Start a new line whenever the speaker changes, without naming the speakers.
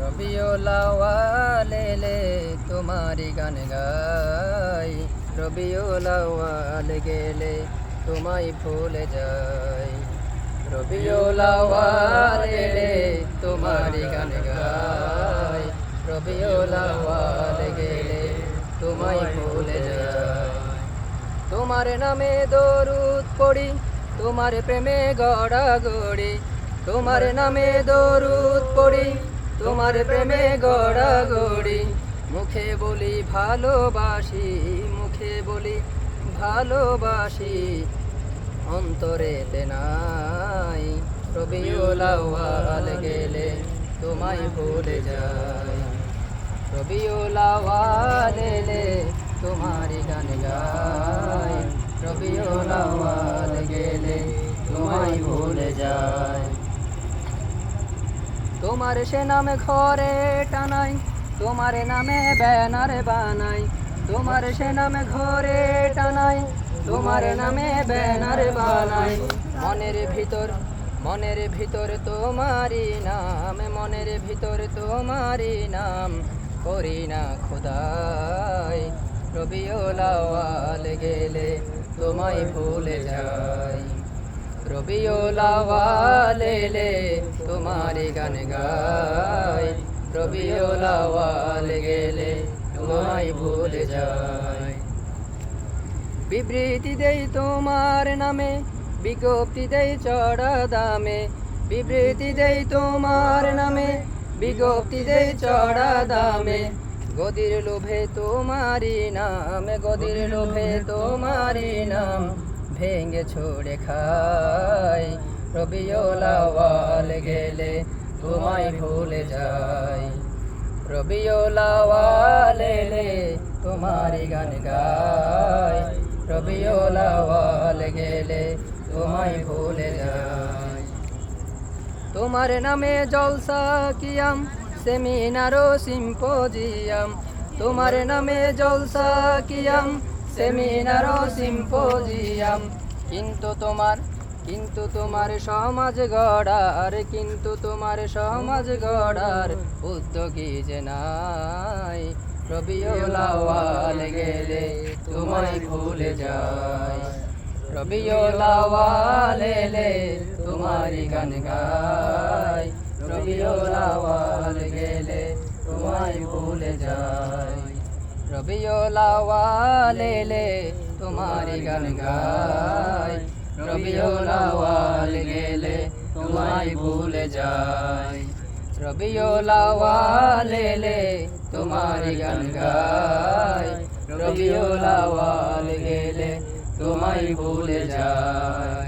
রবিওলাওয়ালে তোমারি গান গাই। রবিওলাওয়াল গেলে তোমায় ভুলে যাই। রবিওলাওয়ালে তোমারি গান গাই। রবিওলাওয়াল গেলে তোমায় ভুলে যাই। তোমার নামে দরুদ পড়ি, তোমার প্রেমে গড়া গড়ি তোমার নামে দরুদ পড়ি, তোমার প্রেমে গড়া গড়ি মুখে বলি ভালোবাসি, মুখে বলি ভালোবাসি। অন্তরেতে নাই রবিউলাওয়াল গেলে তোমায় ভুলে যাই। রবিউলাওয়াল এলে তোমারি গান গাই। রবিউলাওয়াল গেলে তোমায় ভুলে যায় তোমার সে নামে ঘরে টানাই, তোমার নামে ব্যানার বানাই, তোমার সে নামে ঘরে টানাই, তোমার নামে ব্যানার বানাই। মনের ভিতর মনের ভিতর তোমারি নাম, মনের ভিতর তোমারি নাম করি না খোদাই। রবিওলাওয়াল গেলে তোমায় ভুলে যাই। রবিওলাওয়াল এলে তোমারি গান গাই। রবিওলাওয়াল গেলে তোমায় ভুলে যাই। বিবৃতি দেই তোমার নামে, বিজ্ঞপ্তি দেই চড়া দামে। বিবৃতি দেই তোমার নামে, বিজ্ঞপ্তি দেই চড়া দামে। গদির লোভে তোমারি নাম, গদির লোভে তোমারি নাম। ভেঙে ছড়ে খাই। রবিওলাওয়াল গেলে তোমায় ভুলে যাই। রবিওলাওয়াল এলে তোমারি গান গাই। রবিওলাওয়াল গেলে তোমায় ভুলে যাই। তোমার নামে জলসা কিয়াম সেমিনার সিম্পোজিয়াম। তোমার নামে জলসা কিয়াম সেমিনার ও সিম্পোজিয়াম কিন্তু তোমার কিন্তু তোমার সমাজ গড়ার, কিন্তু তোমার সমাজ গড়ার উদ্যোগী যে নাই। রবিওলাওয়াল গেলে তোমায় ভুলে যায়। রবিওলাওয়াল এলে তোমারি গান গাই রবিওলাওয়াল গেলে তোমায় ভুলে যায়। রবিওলাওয়াল এলে তোমারি গান গাই রবিওলাওয়াল গেলে তোমায় ভুলে যায় রবিওলাওয়াল এলে তোমারি গান গাই রবিওলাওয়াল গেলে তোমায় ভুলে যায়